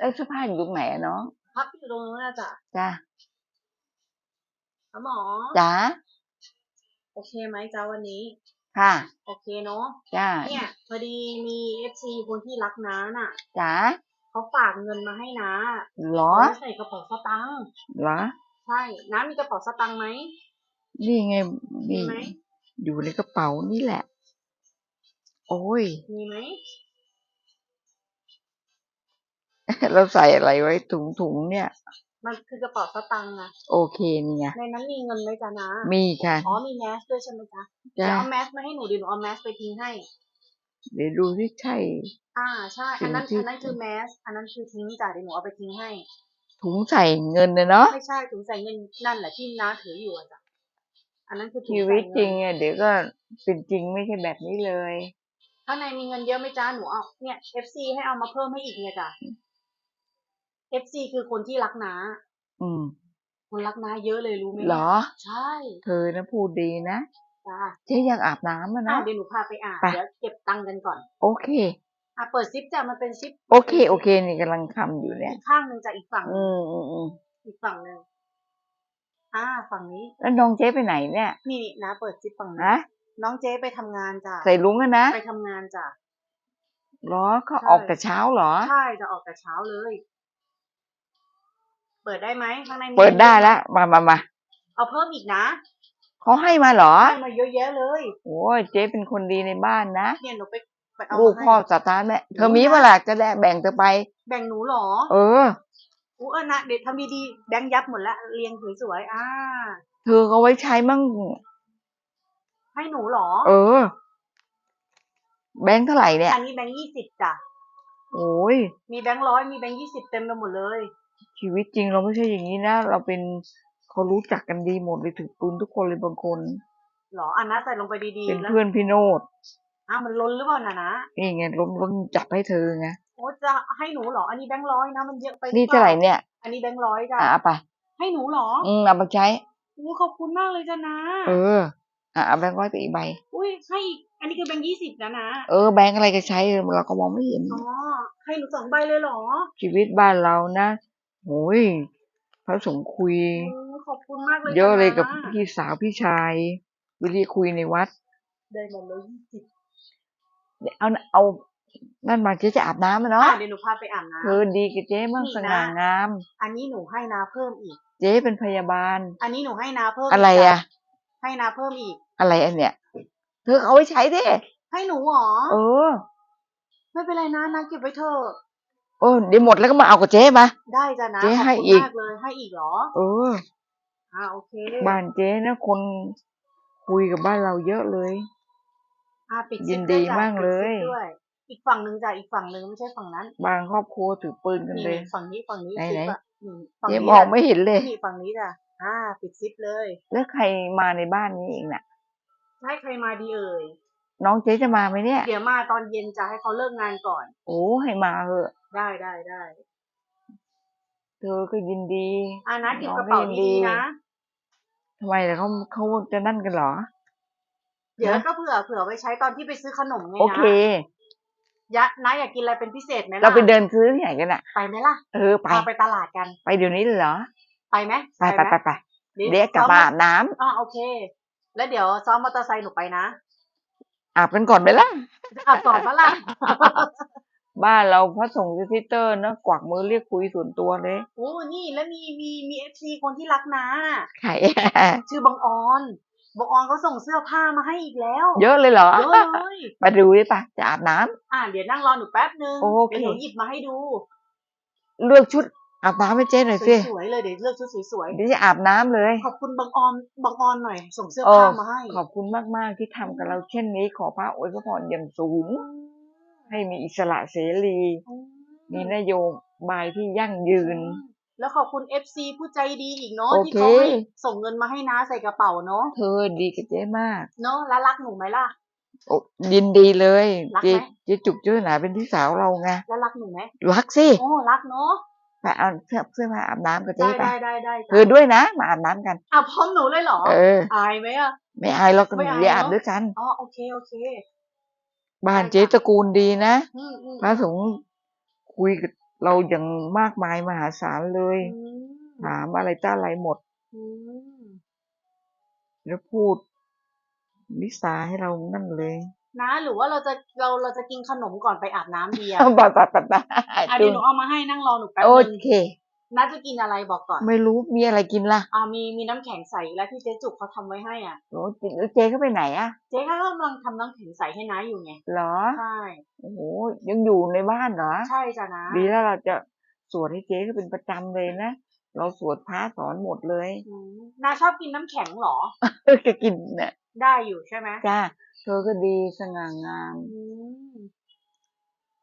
เอ้ยเสื้อผ้าอยู่ตรงไหนอะน้องพักอยู่ตรงนู้นนะจ๊ะจ้าหมอจ้าโอเคไหมจ้าวันนี้ ค่ะ โอเคเนาะจ้าเนี่ยพอดีมีเอฟซีคนที่รักน้าน่ะจ้าเขาฝากเงินมาให้น้าเหรอเอาไว้ใส่กระเป๋าสตางค์เหรอใช่น้ามีกระเป๋าสตางค์ไหมนี่ไงมีนี่ไหมอยู่ในกระเป๋านี่แหละ โอ้ยมีไหม เราใส่อะไรไว้ถุงถุงๆเนี่ย มันคือกระเป๋าสตางค์อะโอเคนี่ไงในนั้นมีเงินไหมจ๊ะน้ามีค่ะ อ๋อมีแมสด้วยใช่ไหมจ๊ะเดี๋ยวจ้าเอาแมสมาให้หนูเดี๋ยวหนูเอาแมสไปทิ้งให้ เดี๋ยวดูที่ใช่ อ่าใช่ อันนั้นสิ่งที่อันนั้นคือแมส อันนั้นคือทิ้งจ้ะเดี๋ยวหนูเอาไปทิ้งให้ ถุงใส่เงินนะเนาะ ไม่ใช่ถุงใส่เงินนั่นแหละที่น้าถืออยู่อะจ้ะ อันนั้นคือถุงชีใส่วิตเงินจริงอะเดี๋ยวก็เป็นจริงไม่ใช่แบบนี้เลยข้างในมีเงินเยอะไหมจ้าหนูเอาเนี่ย FC ให้เอามาเพิ่มให้อีกเนี่ยจ้ะ FC คือคนที่รักน้าอืม คนรักน้าเยอะเลยรู้ไหมเหรอ ใช่ เธอนะพูดดีนะจ้าเจ๊อยากอาบน้ำอะอะนะ เดี๋ยวหนูพาไปอ่านไป เดี๋ยวเก็บตังค์กันก่อน โอเค อะเปิดซิปจ้ะมันเป็นซิปโอเค โอเค นี่กำลังทำอยู่เนี่ย อีกข้างหนึ่งจ้ะอีกฝั่งหนึ่อืงมอืมอืมอีกฝั่งหนึ่งอ่าฝั่งนี้ แล้วน้องเจ๊ไปไหนเนี่ยนี่นี่นะเปิดซิปฝั่งนี้ฮะน้องเจ๊ไปทำงานจ้ะใส่ลุงอะนะไปทำงานจ้ะ เหรอเขาใช่ ออกแต่เช้าเหรอ ใช่จะออกแต่เช้าเลย เปิดได้ไหมข้างในมีเปิดได้แล้วมามามาเอาเพิ่มอีกนะเขาให้มาเหรอให้มาเยอะแยะเลยโอ้ยเจ๊เป็นคนดีในบ้านนะเนี่ยหนูไปไปเอาลูกมาให้พ่อสตาร์ทแม่เธอมีเมื่อไหร่จะได้แบ่งเธอไป แบ่งหนูเหรอ เอออู้เออนะเดี๋ยวทำดีๆแบงค์ยับหมดละเรียงสวยๆอ่าเธอเอาไว้ใช้มั่งให้หนูเหรอ เออ แบงค์เท่าไหร่เนี่ย อันนี้แบงค์ยี่สิบจ้ะโอ้ยมีแบงค์ร้อยมีแบงค์ยี่สิบเต็มไปหมดเลย ชีวิตจริงเราไม่ใช่อย่างนี้นะ เราเป็นเขารู้จักกันดีหมดเลยถือปืนทุกคนเลยบางคนเหรออันนะใส่ลงไปดีเป็นๆแล้วเพื่อนพี่โนดอ้าวมันล้นหรือเปล่าน่ะนะนี่ไงล้มล้มจับให้เธอไงโอ้จะให้หนูเหรอ อันนี้แบงค์ร้อยนะมันเยอะไปนี่ปเท่าไหร่เนี่ย อันนี้แบงค์ร้อยจ้ะอะเอาไปให้หนูเหรออืมเอาไปใช้อู้ขอบคุณมากเลยจ้ะนะ เอออะเอาแบงค์ร้อยไปอีกใบอุ้ยให้อีกอันนี้คือแบงค์ยี่สิบนะนะเออแบงค์อะไรก็ใช้เราก็มองไม่เห็นอ๋อให้หนูสองใบเลยเหรอ ชีวิตบ้านเรานะ โอ้ยพระสงฆ์คุยโอ้ขอบคุณมากเลยเยอะเลยกับจ้นพี่สาวพี่ชาย วิธีคุยในวัด ได้หมดเลยยี่สิบเดี๋ยวเอาเอานั่นมาเจ๊จะอาบน้ำอะเนาะอะเดี๋ยวหนูพาไปอาบน้เธอดีกับเจ๊มั่งนี่นะสง่างามำอันนี้หนูให้นาเพิ่มอีก เจ๊เป็นพยาบาล อันนี้หนูให้นาเพิ่มอะไรกอะ ให้นาเพิ่มอีก อะไรอันเนี้ยเธอเอาไว้ใช้ดิให้หนูเหรอ เออ ไม่เป็นไรนะนาเก็บไว้เถอะ เออเดี๋ยวหมดแล้วก็มาเอากับเจ๊มา ได้จ้ะนะเจ๊ขอบให้คุณอีก มากเลยให้อีกเหรอเออ อ่าโอเคบ้านเจ๊นะคนคุยกับบ้านเราเยอะเลย อ่าปิดยิซิปนด้ดีวยจ้ะมากปิดเลยซิปด้วย อีกฝั่งหนึ่งจ้ะอีกฝั่งหนึ่งไม่ใช่ฝั่งนั้นบางครอบครัวถือปืนกันเลย นี่ฝั่งนี้ฝั่งนี้ไหนซิปไหนอะนี่ฝั่งเจ๊นี้มองจ้ะไม่เห็นเลย นี่ฝั่งนี้จ้ะอ่า ปิดซิปเลยแล้วใครมาในบ้านนี้อีกน่ะ ให้ใครมาดีเอ่ยน้องเจ๊จะมาไหมเนี่ย เดี๋ยวมาตอนเย็นจะให้เขาเลิกงานก่อน โอ้ให้มาเถอะ ได้ได้ได้เธอก็ยินดีอ่านะเก็บน้องกระเป๋าก็ยินดีดีๆนะทำไมล่ะเขาเขาจะนั่นกันเหรอ เดี๋ยวนะก็เผื่อเผื่อไว้ใช้ตอนที่ไปซื้อขนมไงโอนะเคยะนะอยากกินอะไรเป็นพิเศษไหมล่ะเราไปเดินซื้อที่ไหนกันอะไปไหมล่ะเออไปพาไปตลาดกัน ไปเดี๋ยวนี้เลยเหรอ ไปไหมไปไปหมไปไปเดี๋ยวกลับซ้อมาอาบน้ำอ่าโอเค แล้วเดี๋ยวซ้อมมอเตอร์ไซค์หนูไปนะอาบกันก่อนไปละอะก่อนปะล่ะ บ้านเราพระสงฆ์ซิสเตอร์นะกวักมือเรียกคุยส่วนตัวเลยโอ้นี่แล้วมีมีมีเอฟซีคนที่รักนะใครชื่อบังออนบังออนเขาส่งเสื้อผ้ามาให้อีกแล้ว เยอะเลยเหรอเยอะเลยไปดูดิปะจะอาบน้ำอ่าเดี๋ยวนั่งรอหนูแป๊บนึงโอเคเดี๋ยวหนูหยิบมาให้ดู เลือกชุดอาบน้ำให้เจ๊หน่อยสิสวยๆเลยเดี๋ยวเลือกชุดสวยเดี๋ยวจะอาบน้ำเลยๆขอบคุณบังออนบังออนหน่อย ส่งเสื้อโอ้ผ้ามาให้ ขอบคุณมากๆที่ทำกับเราเช่นนี้ขอพระอวยพรอย่างสูง ให้มีอิสระเสรี มีนโยบายที่ยั่งยืน แล้วขอบคุณเอฟซีผู้ใจดีอีกเนาะโอที่เคเขาให้ส่งเงินมาให้น้าใส่กระเป๋าเนาะเธอดีกับเจ๊มาก เนาะแล้วรักหนูไหมล่ะโอ้ยินดีเลยรักเจ๊ไหมเจ๊จุกเจ้าหนาเป็นพี่สาวเราไงแล้วรักหนูไหมรักสิโอ้รักเนาะไปเอาเสื้อเสื้อผ้าอาบน้ำกับเจ๊ได้ไปได้ได้ได้เธอด้วยนะ มาอาบน้ำกันอะพร้อมหนูเลยเหรอเอออายไหมอะไม่อายเราก็ไม่อายเดี๋ยวอาบเนอะด้วยกันอ๋อโอเคโอเค บ้านได้เจ๊ค่ะตระกูลดีนะอืมอืมพระสงฆ์คุยกับเราอย่างมากมายมหาศาลเลยอืมถามอะไรต้าอะไรหมดอืมแล้วพูดนิสาให้เรานั่นเลย นะ หรือว่าเราจะเราเราจะกินขนมก่อนไปอาบน้ำดีอะปัดปัดปัดปัดอะเดี๋ยวหนูเอามาให้นั่งรอหนูแป๊บโอนึงเค น้าจะกินอะไรบอกก่อน ไม่รู้มีอะไรกินล่ะอ่ามีมีน้ำแข็งใสแล้วที่เจ๊จุกเขาทำไว้ให้อะโอ้แล้วเจ๊เขาไปไหนอะเจ๊ก็กำลังทำน้ำแข็งใสให้น้าอยู่ไงเหรอใช่โอ้โหยังอยู่ในบ้านเหรอใช่จ้ะนะดีแล้วเราจะสวดให้เจ๊เขาเป็นประจำเลยนะเราสวดพระสอนหมดเลยอืมน้าชอบกินน้ำแข็งเหรอจะกินเนี่ยได้อยู่ใช่ไหมจ้าเธอก็ดีสง่างามอืม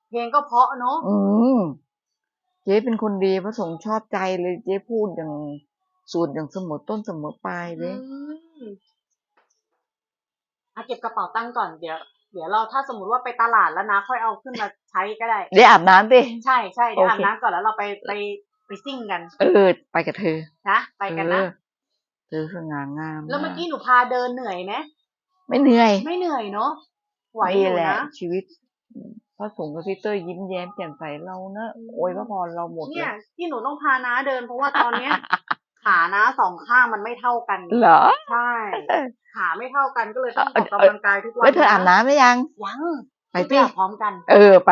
เพลงก็เพราะเนอะอืม เจ๊เป็นคนดีพระสงฆ์ชอบใจเลยเจ๊พูดอย่างสูตรอย่างเสมอต้นเสมอปลายเลยอืมอะเก็บกระเป๋าตังค์ก่อนเดี๋ยว เดี๋ยวเราถ้าสมมติว่าไปตลาดแล้วนะค่อยเอาขึ้นมาใช้ก็ได้เดี๋ยวอาบน้ำดิ ใช่ใช่เดี๋ยวโออาเค บน้ำก่อนแล้วเราไปไปไปซิ่งกันเออ ไปกับเธอนะไปกันนะ เออเธอสง่างามแล้วเมื่อกี้หนูพาเดินเหนื่อยไหมไม่เหนื่อยไม่เหนื่อยเนอะไหวอนี่ยู่แหละนะชีวิต พระสงฆ์กับพี่เต้ยยิ้มแย้มแจ่มใสเราเนอะอืมโอ้ยพระพรเราหมดเลเนี่ยยที่หนูต้องพาน้าเดินเพราะว่าตอนเนี้ย ขาน้าสองข้างมันไม่เท่ากันเหรอ ใช่ขาไม่เท่ากันก็เลยต้องอเอออกกำลังกายทุกวันแล้วเธออาบน้ำหรือยัง ยังไปไปสิอาบพร้อมกัน เออไป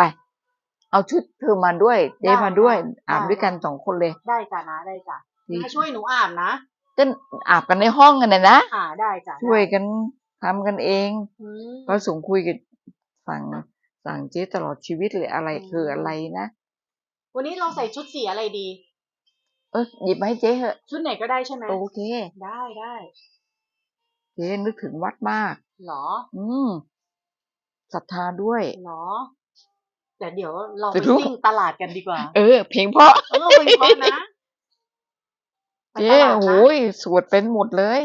เอาชุดเธอมาด้วยเจ๊ได้มาด้วย ได้ อาบได้ด้วยกันสองคนเลยได้จ้ะนะได้จ้ะดีน้าช่วยหนูอาบนะก็อาบกันในห้องกันนะนะค่ะได้จ้ะช่วยได้กันทำกันเองอืมพระสงฆ์คุยกับสั่ง สั่งเจ๊ตลอดชีวิตเลยอะไรอืมคืออะไรนะวันนี้เราใส่ชุดสีอะไรดี เออหยิบมาให้เจ๊เถอะชุดไหนก็ได้ใช่ไหมโอเค ได้ได้เจ๊นึกถึงวัดมากหรอ อืมศรัทธาด้วยหรอแต่เดี๋ยวเราไปจะรู้ซิ่งตลาดกันดีกว่า เออ เพลงเพราะเออเป็นเพราะนะไปเจ๊ตลาดนะโอ้ยสวดเป็นหมดเลย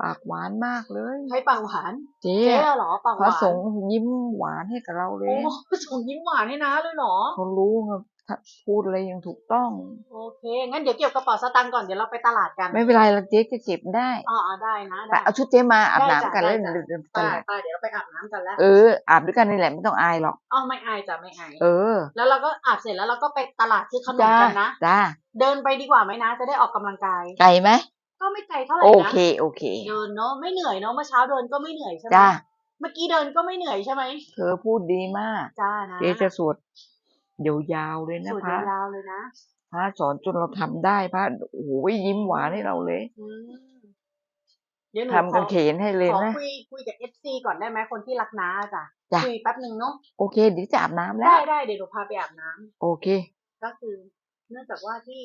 ปากหวานมากเลยใช้ปากหวานเจ๊เจ๊เหรอปากหพระวานสงฆ์ยิ้มหวานให้กับเราเลโอ้ยส่งยิ้มหวานให้นะเลยเหรอเขารู้ไงถ้าพูดอะไรยังถูกต้อง โอเค งั้นเดี๋ยวเก็บกระเป๋าสตางค์ก่อนเดี๋ยวเราไปตลาดกัน ไม่เป็นไรเราเจ๊จะเก็บได้อ๋ออ๋อได้นะไปได้เอาชุดเจ๊มาอาบได้น้ำจ้ะกันได้แล้วจ้ะเดี๋ยวเดี๋ยวไปกันแหละไปเดี๋ยวเราไปอาบน้ำกันแล้วเอออาบด้วยกันนี่แหละไม่ต้องอายหรอกอ๋อไม่อายจ้ะไม่อายเออ แล้วเราก็อาบเสร็จแล้วเราก็ไปตลาดซื้อขนมจ้ากันนะจ้าเดินไปดีกว่าไหมนะ จะได้ออกกำลังกายไกลไหม ก็ไม่ไกลเท่าไหร่โอนะเคโอเคเดินเนาะไม่เหนื่อยเนาะเมื่อเช้าเดินก็ไม่เหนื่อยใช่ไหมจ้าเมื่อกี้เดินก็ไม่เหนื่อยใช่ไหมเธอพูดดีมาก จ้านะเจ๊จะสวดยาวๆเลยนะสวดพระยาวๆเลยนะพระสอนจนเราทำได้พระโอ้โหยิ้มหวานให้เราเลยอืมเดี๋ยวหนูทำขกัอนเขนให้เลยขอนะ คุยคุยกับเอฟซีก่อนได้ไหมคนที่รักน้าจ้ะจ้ะ คุยแป๊บหนึ่งเนาะโอเคเดี๋ยวจะอาบน้ำแล้ได้ว ได้เดี๋ยวหนูพาไปอาบน้ำ โอเค ก็คือเนื่องจากว่าที่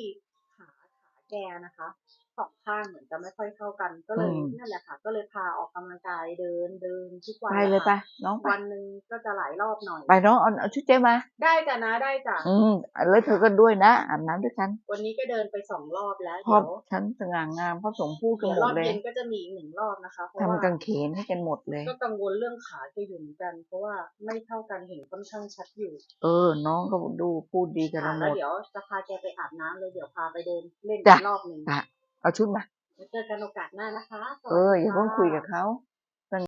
ขาขาแกนะคะ สองข้างเหมือนจะไม่ค่อยเข้ากัน ก็เลยอืมนั่นแหละค่ะ ก็เลยพาออกกำลังกายเดินเดินทุกวันไปเลยไปค่ะน้องไปวันหนึ่งก็จะหลายรอบหน่อย ไปน้องเอาเอาชุดเจ๊มา ได้จ้ะนะได้จ้ะอืมแล้วเธอก็ด้วยนะอาบน้ำด้วยกัน วันนี้ก็เดินไปสองรอบแล้วเพราะเดี๋ยวฉันสง่างามพระสงฆ์พูดกันเดี๋ยวหมรดอบเลยเย็นก็จะมีอีกหนึ่งรอบนะคะเพราะทำว่ากางเขนให้กันหมดเลย ก็กังวลเรื่องขาจะอยู่เหมือนกัน เพราะว่าไม่เท่ากันเห็นค่อนข้างชัดอยู่ เออ น้องก็ดูพูดดีกับค่ะเราหมแล้วดเดี๋ยวจะพาแกไปอาบน้ำเลยเดี๋ยวพาไปเดินเล่นจ้ะอีกรอบหนึ่งจ้ะ เอาชุดมาแล้วเจอกันโอกาสหน้านะคะสวัสเอออย่าดีเพิ่งค่ะคุยกับเขา